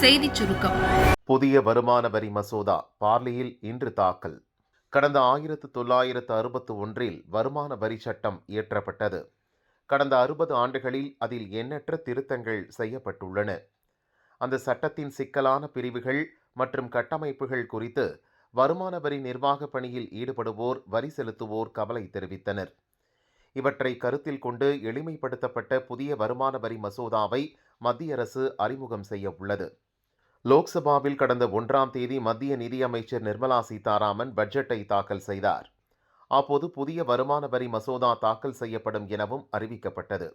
செய்திச் சுருக்கம். புதிய வருமான வரி மசோதா பார்லியில் இன்று தாக்கல். கடந்த ஆயிரத்து தொள்ளாயிரத்து அறுபத்து ஒன்றில் வருமான வரி சட்டம் இயற்றப்பட்டது. கடந்த அறுபது ஆண்டுகளில் அதில் எண்ணற்ற திருத்தங்கள் செய்யப்பட்டுள்ளன. அந்த சட்டத்தின் சிக்கலான பிரிவுகள் மற்றும் கட்டமைப்புகள் குறித்து வருமான வரி நிர்வாக பணியில் ஈடுபடுவோர் வரி செலுத்துவோர் கவலை தெரிவித்தனர். இவற்றை கருத்தில் கொண்டு எளிமைப்படுத்தப்பட்ட புதிய வருமான வரி மசோதாவை மத்திய அரசு அறிமுகம் செய்ய உள்ளது. லோக்சபாவில் கடந்த ஒன்றாம் தேதி மத்திய நிதியமைச்சர் நிர்மலா சீதாராமன் பட்ஜெட்டை தாக்கல் செய்தார். அப்போது புதிய வருமான வரி மசோதா தாக்கல் செய்யப்படும் எனவும் அறிவிக்கப்பட்டது.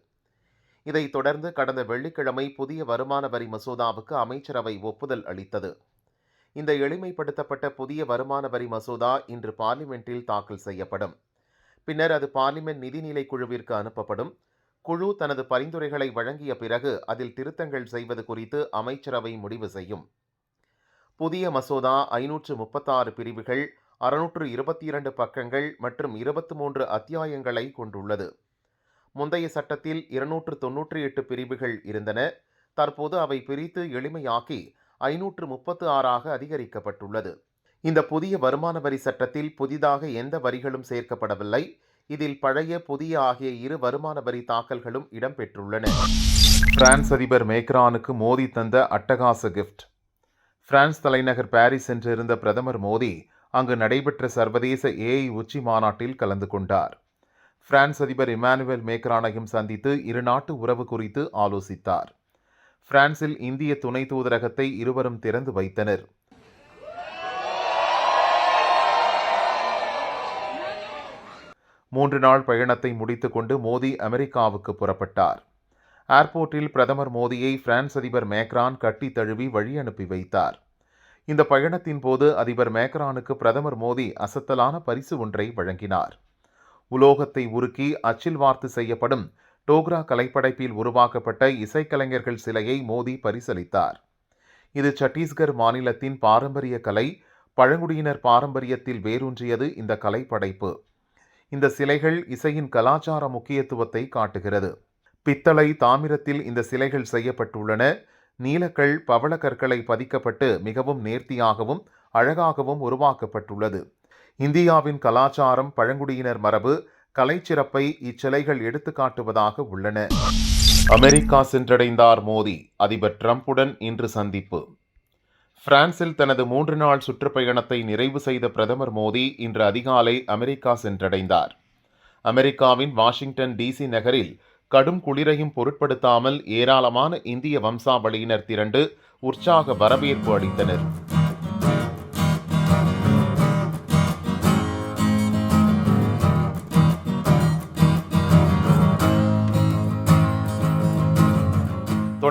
இதைத் தொடர்ந்து கடந்த வெள்ளிக்கிழமை புதிய வருமான வரி மசோதாவுக்கு அமைச்சரவை ஒப்புதல் அளித்தது. இந்த எளிமைப்படுத்தப்பட்ட புதிய வருமான வரி மசோதா இன்று பார்லிமென்ட்டில் தாக்கல் செய்யப்படும். பின்னர் அது பார்லிமெண்ட் நிதிநிலை குழுவிற்கு அனுப்பப்படும். குழு தனது பரிந்துரைகளை வழங்கிய பிறகு அதில் திருத்தங்கள் செய்வது குறித்து அமைச்சரவை முடிவு செய்யும். புதிய மசோதா ஐநூற்று முப்பத்தாறு பிரிவுகள் அறுநூற்று இருபத்தி இரண்டு பக்கங்கள் மற்றும் இருபத்தி மூன்று அத்தியாயங்களை கொண்டுள்ளது. முந்தைய சட்டத்தில் இருநூற்று தொன்னூற்றி எட்டு பிரிவுகள் இருந்தன. தற்போது அவை பிரித்து எளிமையாக்கி ஐநூற்று முப்பத்து ஆறாக அதிகரிக்கப்பட்டுள்ளது. இந்த புதிய வருமான வரி சட்டத்தில் புதிதாக எந்த வரிகளும் சேர்க்கப்படவில்லை. இதில் பழைய புதிய ஆகிய இரு வருமான வரி தாக்கல்களும் இடம்பெற்றுள்ளன. பிரான்ஸ் அதிபர் மேக்ரானுக்கு மோடி தந்த அட்டகாச கிஃப்ட் பிரான்ஸ் தலைநகர் பாரிஸ் சென்றிருந்த பிரதமர் மோடி அங்கு நடைபெற்ற சர்வதேச ஏஐ உச்சி மாநாட்டில் கலந்து கொண்டார். பிரான்ஸ் அதிபர் இமானுவேல் மேக்ரானையும் சந்தித்து இரு நாட்டு உறவு குறித்து ஆலோசித்தார். பிரான்சில் இந்திய துணை தூதரகத்தை இருவரும் திறந்து வைத்தனர். மூன்று நாள் பயணத்தை முடித்துக்கொண்டு மோடி அமெரிக்காவுக்கு புறப்பட்டார். ஏர்போர்ட்டில் பிரதமர் மோடியை பிரான்ஸ் அதிபர் மேக்ரான் கட்டி தழுவி வழி அனுப்பி வைத்தார். இந்த பயணத்தின் போது அதிபர் மேக்ரானுக்கு பிரதமர் மோடி அசத்தலான பரிசு ஒன்றை வழங்கினார். உலோகத்தை உருக்கி அச்சில் வார்த்து செய்யப்படும் டோக்ரா கலைப்படைப்பில் உருவாக்கப்பட்ட இசைக்கலைஞர்கள் சிலையை மோடி பரிசளித்தார். இது சத்தீஸ்கர் மாநிலத்தின் பாரம்பரிய கலை பழங்குடியினர் பாரம்பரியத்தில் வேரூன்றியது இந்த கலைப்படைப்பு. இந்த சிலைகள் இசையின் கலாச்சார முக்கியத்துவத்தை காட்டுகிறது. பித்தளை தாமிரத்தில் இந்த சிலைகள் செய்யப்பட்டுள்ளன. நீலக்கல் பவளக்கற்களை பதிக்கப்பட்டு மிகவும் நேர்த்தியாகவும் அழகாகவும் உருவாக்கப்பட்டுள்ளது. இந்தியாவின் கலாச்சாரம் பழங்குடியினர் மரபு கலைச்சிறப்பை இச்சிலைகள் எடுத்துக்காட்டுவதாக உள்ளன. அமெரிக்கா சென்றடைந்தார் மோடி. அதிபர் டிரம்புடன் இன்று சந்திப்பு. பிரான்சில் தனது மூன்று நாள் சுற்றுப்பயணத்தை நிறைவு செய்த பிரதமர் மோடி இன்று அதிகாலை அமெரிக்கா சென்றடைந்தார். அமெரிக்காவின் வாஷிங்டன் டிசி நகரில் கடும் குளிரையும் பொருட்படுத்தாமல் ஏராளமான இந்திய வம்சாவளியினர் திரண்டு உற்சாக வரவேற்பு அளித்தனர்.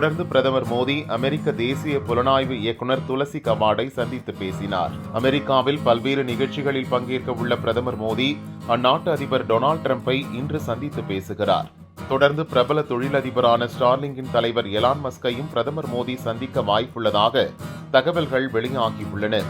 தொடர்ந்து பிரதமர் மோடி அமெரிக்க தேசிய புலனாய்வு இயக்குனர் துளசி கவாடை சந்தித்து பேசினார். அமெரிக்காவில் பல்வேறு நிகழ்ச்சிகளில் பங்கேற்க உள்ள பிரதமர் மோடி அந்நாட்டு அதிபர் டொனால்டு டிரம்பை இன்று சந்தித்து பேசுகிறார். தொடர்ந்து பிரபல தொழிலதிபரான ஸ்டார்லிங்கின் தலைவர் எலான் மஸ்கையும் பிரதமர் மோடி சந்திக்க வாய்ப்புள்ளதாக தகவல்கள் வெளியாகியுள்ளன.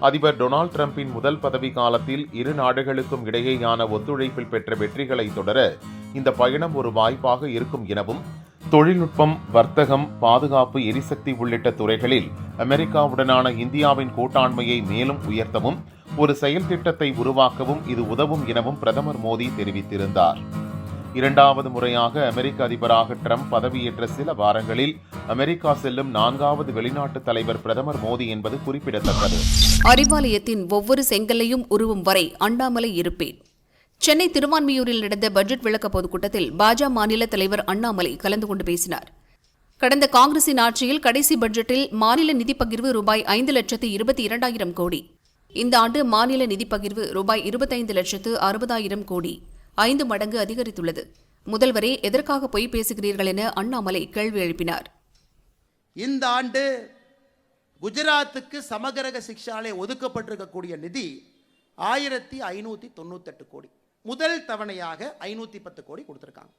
அதிபர் டொனால்ட் டிரம்பின் முதல் பதவி காலத்தில் இரு நாடுகளுக்கும் இடையேயான ஒத்துழைப்பில் பெற்ற வெற்றிகளை தொடர இந்த பயணம் ஒரு வாய்ப்பாக இருக்கும் எனவும் தொழில்நுட்பம் வர்த்தகம் பாதுகாப்பு எரிசக்தி உள்ளிட்ட துறைகளில் அமெரிக்காவுடனான இந்தியாவின் கூட்டாண்மையை மேலும் உயர்த்தவும் ஒரு செயல் திட்டத்தை உருவாக்கவும் இது உதவும் எனவும் பிரதமர் மோடி தெரிவித்திருந்தார். இரண்டாவது முறையாக அமெரிக்க அதிபராக ட்ரம்ப் பதவியேற்ற சில வாரங்களில் அமெரிக்கா செல்லும் நான்காவது வெளிநாட்டு தலைவர் பிரதமர் மோடி என்பது குறிப்பிடத்தக்கது. அறிவாலயத்தின் ஒவ்வொரு செங்கல்லையும் உருவும் வரை அண்ணாமலை இருப்பேன். சென்னை திருவான்மியூரில் நடந்த பட்ஜெட் விளக்க பொதுக்கூட்டத்தில் பாஜக மாநில தலைவர் அண்ணாமலை கலந்து கொண்டு பேசினார். கடந்த காங்கிரசின் ஆட்சியில் கடைசி பட்ஜெட்டில் மாநில நிதிப்பகிர்வு ரூபாய் ஐந்து லட்சத்து இருபத்தி இரண்டாயிரம் கோடி. இந்த ஆண்டு மாநில நிதி பகிர்வு ரூபாய் இருபத்தைந்து லட்சத்து அறுபதாயிரம் கோடி. ஐந்து மடங்கு அதிகரித்துள்ளது. முதல்வரே எதற்காக பொய் பேசுகிறீர்கள் என அண்ணாமலை கேள்வி எழுப்பினார். இந்த ஆண்டு குஜராத்துக்கு சமகரக சிக்ஷாலே ஒதுக்கப்பட்டிருக்கக்கூடிய நிதி ஆயிரத்தி ஐநூற்றி தொண்ணூத்தெட்டு கோடி. முதல் தவணையாக ஐநூற்றி பத்து கோடி கொடுத்துருக்காங்க.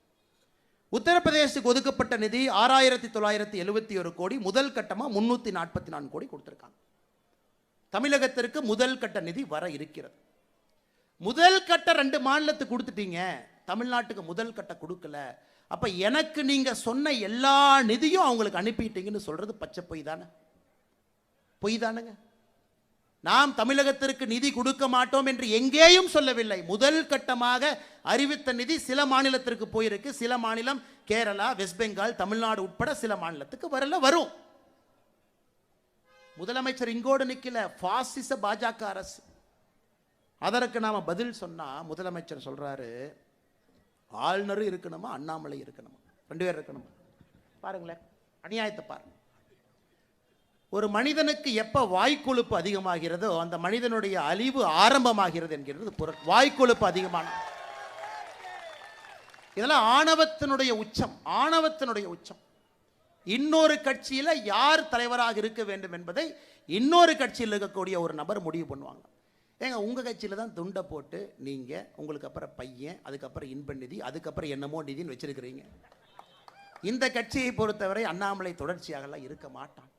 உத்தரப்பிரதேசத்துக்கு ஒதுக்கப்பட்ட நிதி ஆறாயிரத்தி தொள்ளாயிரத்தி எழுபத்தி ஒரு கோடி முதல் கட்டமாக முந்நூற்றி நாற்பத்தி நான்கு கோடி கொடுத்துருக்காங்க. தமிழகத்திற்கு முதல் கட்ட நிதி வர இருக்கிறது. முதல் கட்ட ரெண்டு மாநிலத்துக்கு கொடுத்துட்டீங்க தமிழ்நாட்டுக்கு முதல் கட்ட கொடுக்கல. அப்போ எனக்கு நீங்கள் சொன்ன எல்லா நிதியும் அவங்களுக்கு அனுப்பிட்டீங்கன்னு சொல்கிறது பச்சை பொய் தானே? பொய் தானுங்க. நாம் தமிழகத்திற்கு நிதி கொடுக்க மாட்டோம் என்று எங்கேயும் சொல்லவில்லை. முதல் கட்டமாக அறிவித்த நிதி சில மாநிலத்திற்கு போயிருக்கு. சில மாநிலம் கேரளா வெஸ்ட் பெங்கால் தமிழ்நாடு உட்பட சில மாநிலத்துக்கு வரல வரும். முதலமைச்சர் இங்கோடு நிக்கல. பாசிச பாஜக அரசு. அதற்கு நாம பதில் சொன்னா முதலமைச்சர் சொல்றாரு ஆளுநரும் இருக்கணுமா அண்ணாமலை இருக்கணுமா? ரெண்டு பேர் இருக்கணுமா? பாருங்களேன். அநியாயத்தை பாருங்க. ஒரு மனிதனுக்கு எப்போ வாய்க்கொழுப்பு அதிகமாகிறதோ அந்த மனிதனுடைய அழிவு ஆரம்பமாகிறது என்கிறது பொருள். வாய்க்கொழுப்பு அதிகமான. இதெல்லாம் ஆணவத்தினுடைய உச்சம் ஆணவத்தினுடைய உச்சம். இன்னொரு கட்சியில் யார் தலைவராக இருக்க வேண்டும் என்பதை இன்னொரு கட்சியில் இருக்கக்கூடிய ஒரு நபர் முடிவு பண்ணுவாங்க. ஏங்க உங்கள் கட்சியில் தான் துண்டை போட்டு நீங்கள் உங்களுக்கு அப்புறம் பையன் அதுக்கப்புறம் இன்ப நிதி அதுக்கப்புறம் என்னமோ நிதின்னு வச்சுருக்கிறீங்க. இந்த கட்சியை பொறுத்தவரை அண்ணாமலை தொடர்ச்சியாகலாம் இருக்க மாட்டான்.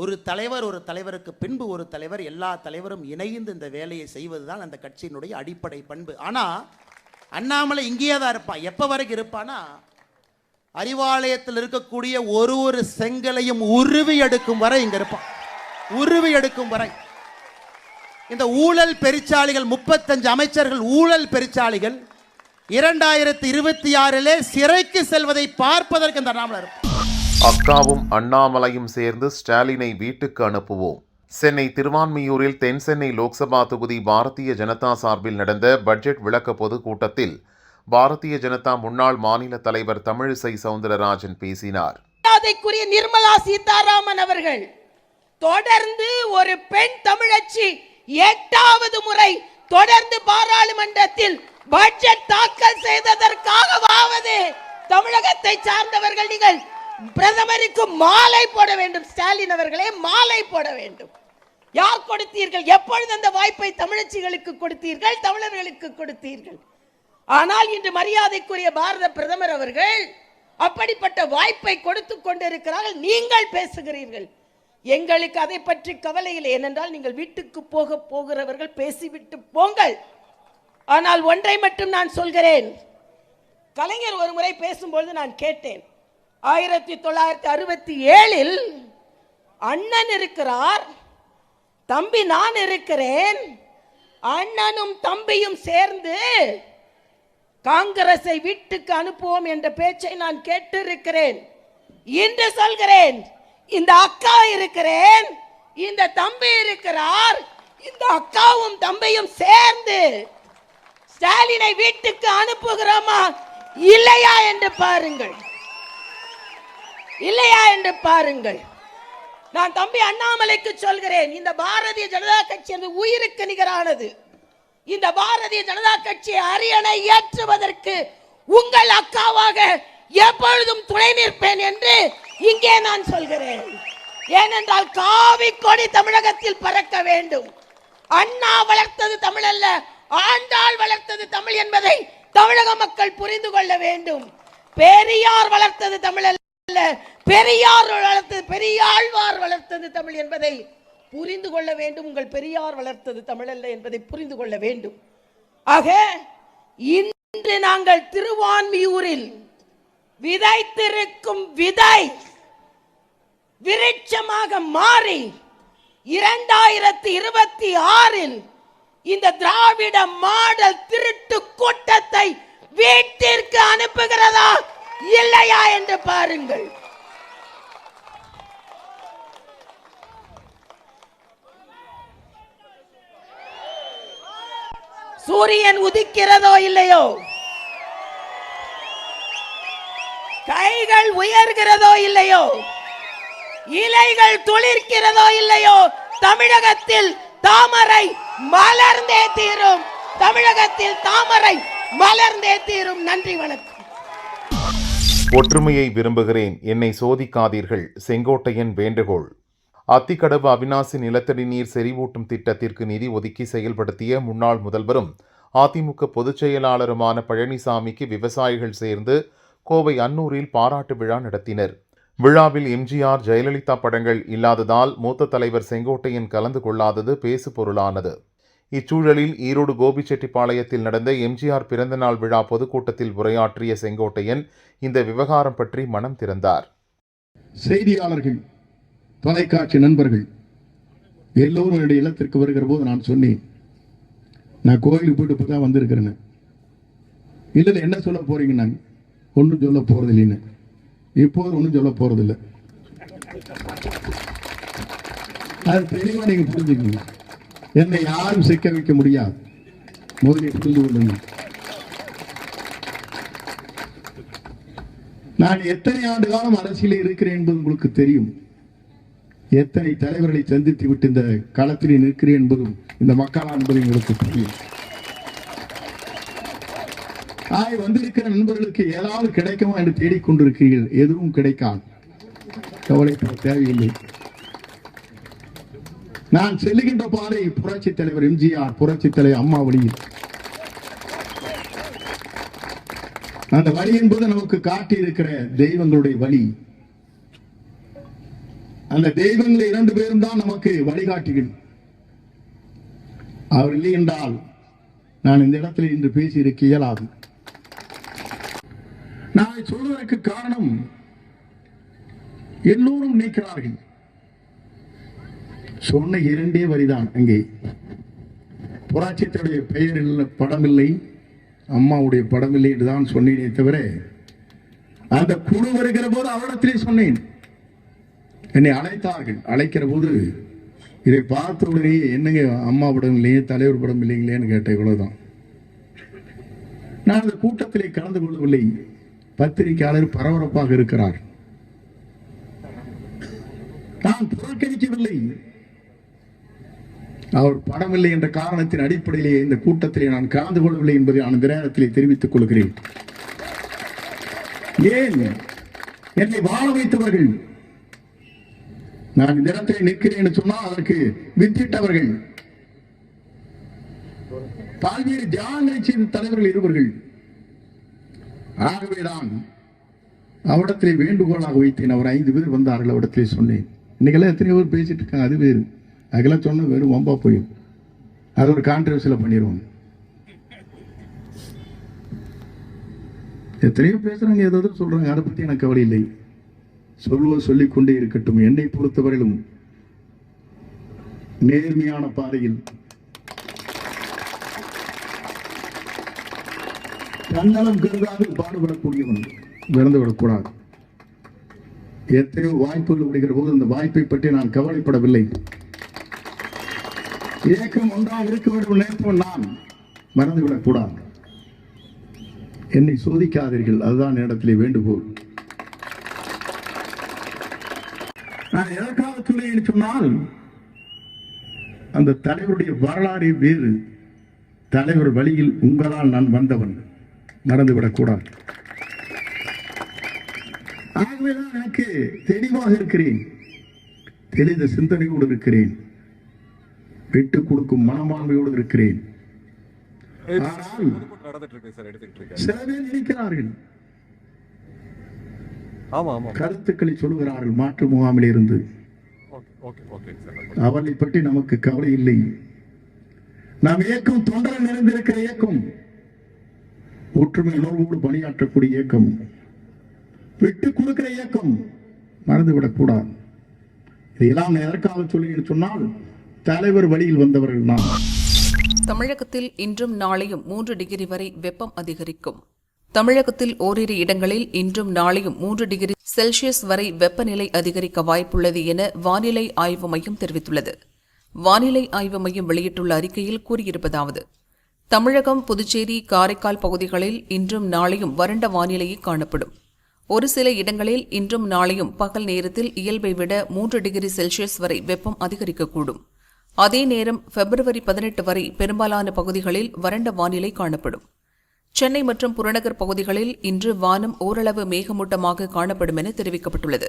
ஒரு தலைவர் ஒரு தலைவருக்கு பின்பு ஒரு தலைவர் எல்லா தலைவரும் இணைந்து இந்த வேலையை செய்வதுதான் அந்த கட்சியினுடைய அடிப்படை பண்பு. ஆனால் அண்ணாமலை இங்கேயே தான் இருப்பான். எப்போ வரைக்கும் இருப்பானா அறிவாலயத்தில் இருக்கக்கூடிய ஒரு ஒரு செங்கலையும் உருவி எடுக்கும் வரை இங்கே இருப்பான். உருவி எடுக்கும் வரை. இந்த ஊழல் பெருச்சாளிகள் முப்பத்தஞ்சு அமைச்சர்கள் ஊழல் பெருச்சாளிகள் இரண்டாயிரத்தி இருபத்தி ஆறிலே சிறைக்கு செல்வதை பார்ப்பதற்கு இந்த அண்ணாமலை இருப்பான். அக்காவும் அண்ணாமலையும் சேர்ந்து ஸ்டாலினை வீட்டுக்கு அனுப்புவோம். சென்னை திருவான்மியூரில் தென் சென்னை லோக்சபா தொகுதி பாரதிய ஜனதா சார்பில் நடந்த பட்ஜெட் விளக்க பொதுக்கூட்டத்தில் பாரதிய ஜனதா முன்னாள் மாநில தலைவர் தமிழிசை சவுந்தரராஜன் பேசினார். நிர்மலா சீதாராமன் அவர்கள் தொடர்ந்து ஒரு பெண் தமிழச்சி எட்டாவது முறை தொடர்ந்து பாராளுமன்றத்தில் பட்ஜெட் தாக்கல் செய்ததற்காகவாவது தமிழகத்தை சார்ந்தவர்கள் நீங்கள் பிரதமருக்கு மாலை போட வேண்டும் ஸ்டாலின் அவர்களே மாலை போட வேண்டும். யார் கொடுத்தீர்கள்? எப்பொழுது அந்த வாய்ப்பை தமிழச்சிகளுக்கு கொடுத்தீர்கள் தமிழர்களுக்கு கொடுத்தீர்கள்? ஆனால் இன்று மரியாதைக்குரிய பாரத பிரதமர் அவர்கள் அப்படிப்பட்ட வாய்ப்பை கொடுத்து கொண்டிருக்கிறார்கள். நீங்கள் பேசுகிறீர்கள். எங்களுக்கு அதை பற்றி கவலை இல்லை. ஏனென்றால் நீங்கள் வீட்டுக்கு போக போகிறவர்கள் பேசிவிட்டு போங்கள். ஆனால் ஒன்றை மட்டும் நான் சொல்கிறேன். கலைஞர் ஒரு முறை பேசும்பொழுது நான் கேட்டேன். ஆயிரத்தி தொள்ளாயிரத்தி அறுபத்தி ஏழில் அண்ணன் இருக்கிறார் தம்பி நான் இருக்கிறேன் அண்ணனும் தம்பியும் சேர்ந்து காங்கிரஸை வீட்டுக்கு அனுப்புவோம் என்ற பேச்சை நான் கேட்டிருக்கிறேன். இன்று சொல்கிறேன் இந்த அக்கா இருக்கிறேன் இந்த தம்பி இருக்கிறார் இந்த அக்காவும் தம்பியும் சேர்ந்து ஸ்டாலினை வீட்டுக்கு அனுப்புகிறோமா இல்லையா என்று பாருங்கள். இல்லையா என்று பாருங்கள். நான் தம்பி அண்ணாமலைக்கு சொல்கிறேன் இந்த பாரதிய ஜனதா கட்சி அது உயிருக்கு நிகரானது. இந்த பாரதிய ஜனதா கட்சி அரியணை ஏற்றுவதற்கு உங்கள் அக்காவாக எப்பொழுதும் துணை நிற்பேன் என்று இங்கே நான் சொல்கிறேன். ஏனென்றால் காவி கொடி தமிழகத்தில் பறக்க வேண்டும். அண்ணா வளர்த்தது தமிழ் அல்ல ஆண்டாள் வளர்த்தது தமிழ் என்பதை தமிழக மக்கள் புரிந்து கொள்ள வேண்டும். பெரியார் வளர்த்தது தமிழ் அல்ல. பெரியார் வளர்த்தது பெரியாழ்வார் வளர்த்தது தமிழ் என்பதை புரிந்து கொள்ள வேண்டும். உங்கள் பெரியார் வளர்த்தது தமிழ் அல்ல என்பதை புரிந்து கொள்ள வேண்டும். ஆக இன்று நாங்கள் திருவான்மியூரில் விதைத்திருக்கும் விதை விருட்சமாக மாறி இரண்டாயிரத்தி இருபத்தி ஆறில் இந்த திராவிட மாடல் திருட்டு கூட்டத்தை வீட்டிற்கு அனுப்புக இல்லையா என்று பாருங்கள். சூரியன் உதிக்கிறதோ இல்லையோ? கைகள் உயர்கிறதோ இல்லையோ? இலைகள் துளிர்க்கிறதோ இல்லையோ? தமிழகத்தில் தாமரை மலர்ந்தே தீரும். தமிழகத்தில் தாமரை மலர்ந்தே தீரும். நன்றி வணக்கம். ஒற்றுமையை விரும்புகிறேன். என்னை சோதிக்காதீர்கள். செங்கோட்டையன் வேண்டுகோள். அத்திக்கடவு அவிநாசி நிலத்தடி நீர் செறிவூட்டும் திட்டத்திற்கு நிதி ஒதுக்கி செயல்படுத்திய முன்னாள் முதல்வரும் அதிமுக பொதுச் செயலாளருமான பழனிசாமிக்கு விவசாயிகள் சேர்ந்து கோவை அன்னூரில் பாராட்டு விழா நடத்தினர். விழாவில் எம்ஜிஆர் ஜெயலலிதா படங்கள் இல்லாததால் மூத்த தலைவர் செங்கோட்டையன் கலந்து கொள்ளாதது பேசு பொருளானது இச்சூழலில் ஈரோடு கோபிச்செட்டிப்பாளையத்தில் நடந்த எம்ஜிஆர் பிறந்தநாள் விழா பொதுக்கூட்டத்தில் உரையாற்றிய செங்கோட்டையன் இந்த விவகாரம் பற்றி மனம் திறந்தார். செய்தியாளர்கள் தொலைக்காட்சி நண்பர்கள் எல்லோரும் என்னுடைய இல்லத்திற்கு வருகிற போது நான் சொன்னேன் நான் கோயிலுக்கு போயிட்டு இப்போ தான் வந்திருக்கிறேன்னு. இல்லை என்ன சொல்ல போறீங்கன்னாங்க ஒன்றும் சொல்ல போறது இல்லைன்னு இப்போது ஒன்றும் சொல்ல போறதில்ல. அது தெளிவாக நீங்கள் புரிஞ்சுக்கணும் என்னை யாரும் சிக்க வைக்க முடியாது. முதலில் புரிந்து கொள்ளுங்கள். நான் எத்தனை ஆண்டு காலம் அரசியலில் இருக்கிறேன் என்பது உங்களுக்கு தெரியும். எத்தனை தலைவர்களை சந்தித்து விட்டு இந்த களத்தில் நிற்கிறேன் என்பதும் இந்த மக்களா என்பது உங்களுக்கு தெரியும். ஆய் வந்திருக்கிற நண்பர்களுக்கு ஏதாவது கிடைக்குமா என்று தேடிக்கொண்டிருக்கிறீர்கள். எதுவும் கிடைக்காது. கவலைப்பட தேவையில்லை. நான் செல்லுகின்ற பாதை புரட்சி தலைவர் எம்ஜிஆர் புரட்சி தலைவர் அம்மா வழியில். அந்த வழி என்பது நமக்கு காட்டி இருக்கிற தெய்வங்களுடைய வழி. அந்த தெய்வங்கள் இரண்டு பேரும் தான் நமக்கு வழிகாட்டிகள். அவர் இல்லை என்றால் நான் இந்த இடத்தில் இன்று பேசி இருக்க இயலாது. நான் சொல்வதற்கு காரணம் எல்லோரும் நினைக்கிறார்கள். சொன்ன இரண்டே வரிதான் அங்கே புராட்சியத்துடைய பெயர் இல்லை படமில்லை அம்மாவுடைய படமில்லை என்று தான் சொன்னேனே தவிர அந்த குழு வருகிற போது அவரிடத்திலே சொன்னேன். என்னை அழைத்தார்கள். அழைக்கிற போது இதை பார்த்த உடனே என்னங்க அம்மா படம் இல்லையே தலைவர் படம் இல்லைங்களேன்னு கேட்டேன் இவ்வளவுதான். நான் அந்த கூட்டத்திலே கலந்து கொள்ளவில்லை. பத்திரிகையாளர் பரபரப்பாக இருக்கிறார். நான் புறக்கணிக்கவில்லை. அவர் படமில்லை என்ற காரணத்தின் அடிப்படையிலேயே இந்த கூட்டத்திலே நான் கலந்து கொள்ளவில்லை என்பதை நான் இந்த நேரத்திலே தெரிவித்துக் கொள்கிறேன். ஏன் என்னை வாழ வைத்தவர்கள்? நான் இந்த இடத்தில் நிற்கிறேன் சொன்னால் அதற்கு வித்திட்டவர்கள். பல்வேறு தியாகங்களை செய்த தலைவர்கள் இருவர்கள். ஆகவேதான் அவரிடத்திலே வேண்டுகோளாக வைத்தேன். அவர் ஐந்து பேர் வந்தார்கள் அவரிடத்திலே சொன்னேன். இன்னைக்கெல்லாம் எத்தனை பேர் பேசிட்டு இருக்காங்க. அது வேறு. அதுக்கெல்லாம் சொன்னால் வெறும் வம்பா போயும் அது ஒரு கான்ட்ரவர்சியில் பண்ணிடுவோம் எத்தனையோ பேசுகிறாங்க ஏதாவது சொல்றாங்க. அதை பற்றி எனக்கு கவலை இல்லை. சொல்லுவது சொல்லிக் கொண்டே இருக்கட்டும். என்னை பொறுத்தவரையிலும் நேர்மையான பாதையில் தன்னலம் கருதாமல் பாடுபடக்கூடியவன் விறந்து விடக்கூடாது எத்தனையோ வாய்ப்புகள் விடுகிற போது அந்த வாய்ப்பை பற்றி நான் கவலைப்படவில்லை. இயக்கம் ஒன்றாக இருக்க வேண்டும் நினைப்பவன் நான் மறந்துவிடக் கூடாது. என்னை சோதிக்காதீர்கள் அதுதான் இடத்திலே வேண்டுகோள். நான் எதற்காக சொல்லேன் சொன்னால் அந்த தலைவருடைய வரலாறு வேறு. தலைவர் வழியில் உங்களால் நான் வந்தவன் மறந்துவிடக் கூடாது. ஆகவேதான் எனக்கு தெளிவாக இருக்கிறேன். தெளிந்த சிந்தனையோடு இருக்கிறேன். விட்டுக் கொடுக்கும் மனமாண்மையோடு இருக்கிறேன். சில பேர் இருக்கிறார்கள் கருத்துக்களை சொல்லுகிறார்கள் மாற்று முகாமில் இருந்து. அவர்களை பற்றி நமக்கு கவலை இல்லை. நாம் இயக்கம் தொண்டர் நிறைந்திருக்கிற இயக்கம். ஒற்றுமை உணர்வோடு பணியாற்றக்கூடிய இயக்கம். விட்டு கொடுக்கிற இயக்கம். மறந்துவிடக் கூடாது. இதையெல்லாம் எதற்காக சொல்லி சொன்னால் தலைவர் வழியில் வந்தவர்கள் நாம். தமிழகத்தில் இன்றும் நாளையும் மூன்று டிகிரி வரை வெப்பம் அதிகரிக்கும். தமிழகத்தில் ஓரிரு இடங்களில் இன்றும் நாளையும் மூன்று டிகிரி செல்சியஸ் வரை வெப்பநிலை அதிகரிக்க வாய்ப்புள்ளது என வானிலை ஆய்வு மையம் தெரிவித்துள்ளது. வானிலை ஆய்வு மையம் வெளியிட்டுள்ள அறிக்கையில் கூறியிருப்பதாவது தமிழகம் புதுச்சேரி காரைக்கால் பகுதிகளில் இன்றும் நாளையும் வறண்ட வானிலையே காணப்படும். ஒரு சில இடங்களில் இன்றும் நாளையும் பகல் நேரத்தில் இயல்பை விட மூன்று டிகிரி செல்சியஸ் வரை வெப்பம் அதிகரிக்கக்கூடும். அதே நேரம் பிப்ரவரி பதினெட்டு வரை பெரும்பாலான பகுதிகளில் வறண்ட வானிலை காணப்படும். சென்னை மற்றும் புறநகர் பகுதிகளில் இன்று வானம் ஓரளவு மேகமூட்டமாக காணப்படும் என தெரிவிக்கப்பட்டுள்ளது.